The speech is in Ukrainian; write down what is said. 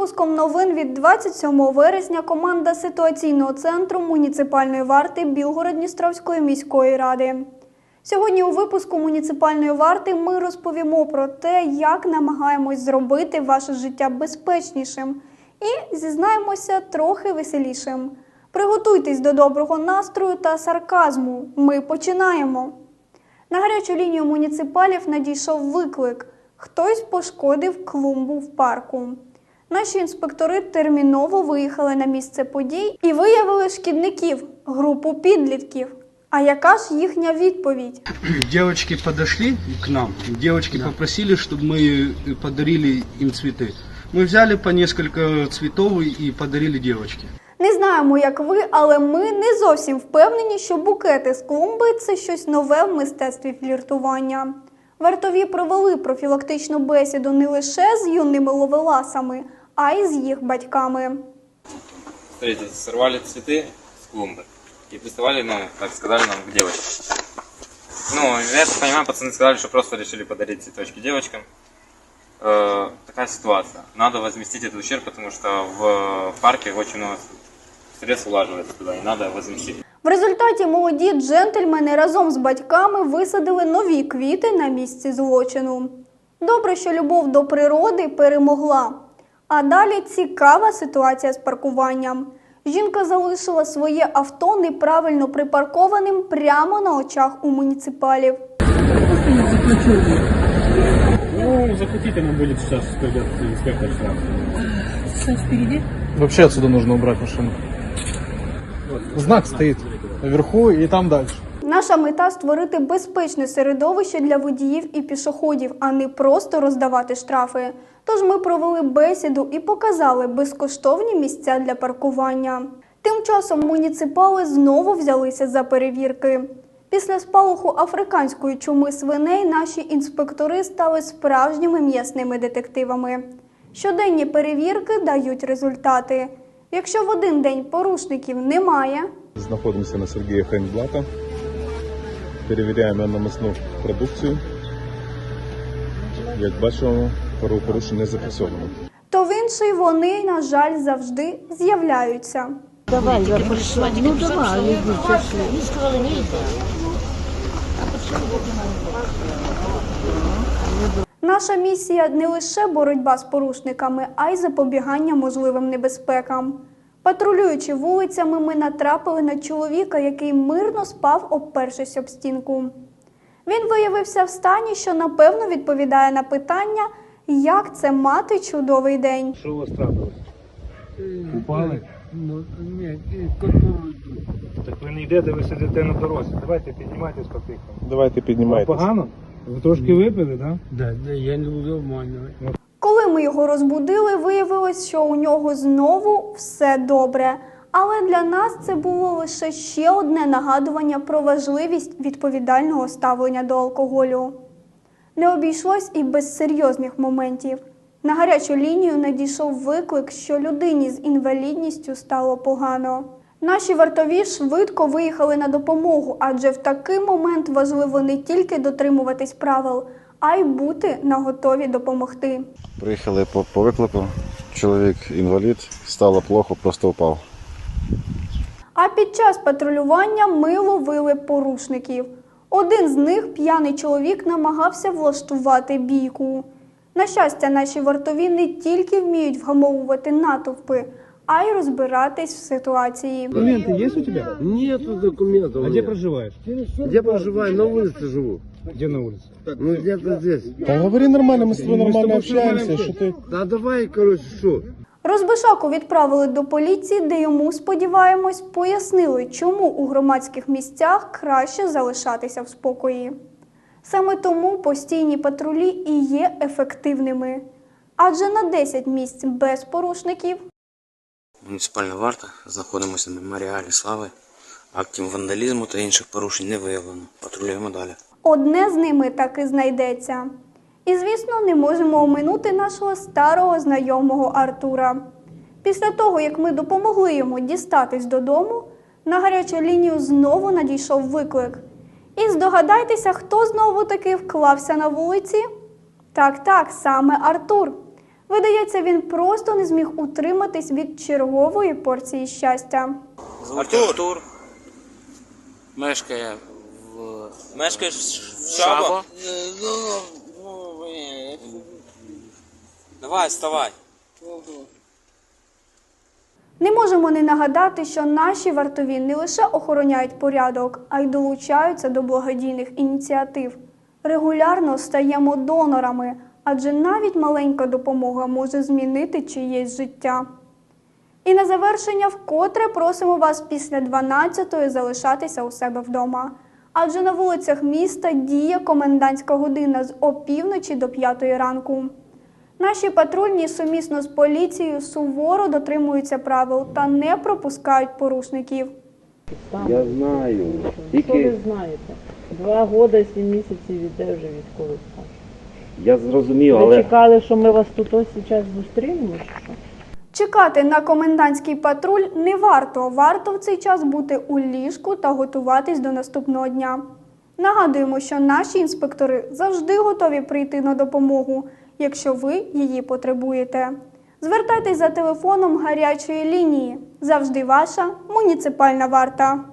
випуском новин від 27 вересня команда ситуаційного центру муніципальної варти Білгород-Дністровської міської ради. Сьогодні у випуску муніципальної варти ми розповімо про те, як намагаємось зробити ваше життя безпечнішим і зізнаємося трохи веселішим. Приготуйтесь до доброго настрою та сарказму. Ми починаємо. На гарячу лінію муніципалів надійшов виклик. Хтось пошкодив клумбу в парку. Наші інспектори терміново виїхали на місце подій і виявили шкідників, групу підлітків. А яка ж їхня відповідь? Девочки подошли к нам, девочки попросили, чтобы мы подарили им цветы. Мы взяли по несколько цветов и подарили девочке. Не знаємо, як ви, але ми не зовсім впевнені, що букети з клумби це щось нове в мистецтві фліртування. Вартові провели профілактичну бесіду не лише з юними ловеласами, а й з їх батьками. Смотрите, сорвали цветы с клумбы и приставали, ну, как сказали нам, к девочкам. Ну, я так понимаю, пацаны сказали, что просто решили подарить цветочки девочкам. Э, такая ситуация. Надо возместить этот ущерб, потому что в парке очень много средств улаживается туда, и надо возместить. В результаті молоді джентльмени разом з батьками висадили нові квіти на місці злочину. Добре, що любов до природи перемогла. А далі цікава ситуація з паркуванням. Жінка залишила своє авто неправильно припаркованим прямо на очах у муніципалів. Ну, захотительно будет сейчас придет инспектор штраф. Сейчас впереди. Вообще отсюда нужно убрать машину. Знак стоит вверху и там дальше. Наша мета створити безпечне середовище для водіїв і пішоходів, а не просто роздавати штрафи. Тож ми провели бесіду і показали безкоштовні місця для паркування. Тим часом муніципали знову взялися за перевірки. Після спалаху африканської чуми свиней наші інспектори стали справжніми м'ясними детективами. Щоденні перевірки дають результати. Якщо в один день порушників немає, Знаходимося на Сергія Хейнблата. Перевіряємо намисну продукцію. Як бачимо, правопорушень не зафіксовано. то в інший вони, на жаль, завжди з'являються. Давай, я пришла. Ну давай, иди, пошли. Наша місія не лише боротьба з порушниками, а й запобігання можливим небезпекам. Патрулюючи вулицями, ми натрапили на чоловіка, який мирно спав, обпершись об стінку. Він виявився в стані, що напевно відповідає на питання, як це мати чудовий день. Что у вас трапилось? Упали? Ну, ні, контролюю. Так ви не йдете, ви сидите на дорозі. Давайте піднімайтесь потихо. Давайте Вам піднімайтеся. погано? Ви трошки випили, так? Да, да, я не буду обманювати. Коли ми його розбудили, виявилось, що у нього знову все добре. Але для нас це було лише ще одне нагадування про важливість відповідального ставлення до алкоголю. Не обійшлось і без серйозних моментів. На гарячу лінію надійшов виклик, що людині з інвалідністю стало погано. Наші вартові швидко виїхали на допомогу, адже в такий момент важливо не тільки дотримуватись правил, а й бути наготові допомогти. Приїхали по, по виклику. Чоловік інвалід, стало плохо, просто впав. А під час патрулювання ми ловили порушників. Один з них, п'яний чоловік, намагався влаштувати бійку. На щастя, наші вартові не тільки вміють вгамовувати натовпи, а й розбиратись в ситуації. Документы есть у тебя? Нету документов. А где проживаешь? Где проживаю? На улице живу. Где на улице? Ну, где-то здесь. Та говори нормально, ми з тобою нормально тобою общаємося. нормально Що ти? Да давай, короче, что? Розбишаку відправили до поліції, де йому, сподіваємось, пояснили, чому у громадських місцях краще залишатися в спокої. Саме тому постійні патрулі і є ефективними. Адже на 10 місць без порушників Муніципальна варта знаходимося на меморіалі слави. Актів вандалізму та інших порушень не виявлено. Патрулюємо далі. Одне з ними таки знайдеться. І, звісно, не можемо оминути нашого старого знайомого Артура. Після того, як ми допомогли йому дістатись додому, на гарячу лінію знову надійшов виклик. І здогадайтеся, хто знову таки вклався на вулиці? Так, так, саме Артур. Видається, він просто не зміг утриматись від чергової порції щастя. Звуть Артур. Мешкає Мешкаєш в Шабо. Давай, вставай. Не можемо не нагадати, що наші вартові не лише охороняють порядок, а й долучаються до благодійних ініціатив. Регулярно стаємо донорами, адже навіть маленька допомога може змінити чиєсь життя. І на завершення вкотре просимо вас після 12-ї залишатися у себе вдома. Адже на вулицях міста діє комендантська година з опівночі до 5 ранку. Наші патрульні сумісно з поліцією суворо дотримуються правил та не пропускають порушників. Я знаю. Що ви знаєте? Два роки, сім місяців іде вже військовий стаж. Я зрозумів, Ви чекали, що ми вас тут ось зараз зустрінемо, чи що? Чекати на комендантський патруль не варто. Варто в цей час бути у ліжку та готуватись до наступного дня. Нагадуємо, що наші інспектори завжди готові прийти на допомогу, якщо ви її потребуєте. Звертайтесь за телефоном гарячої лінії. Завжди ваша муніципальна варта.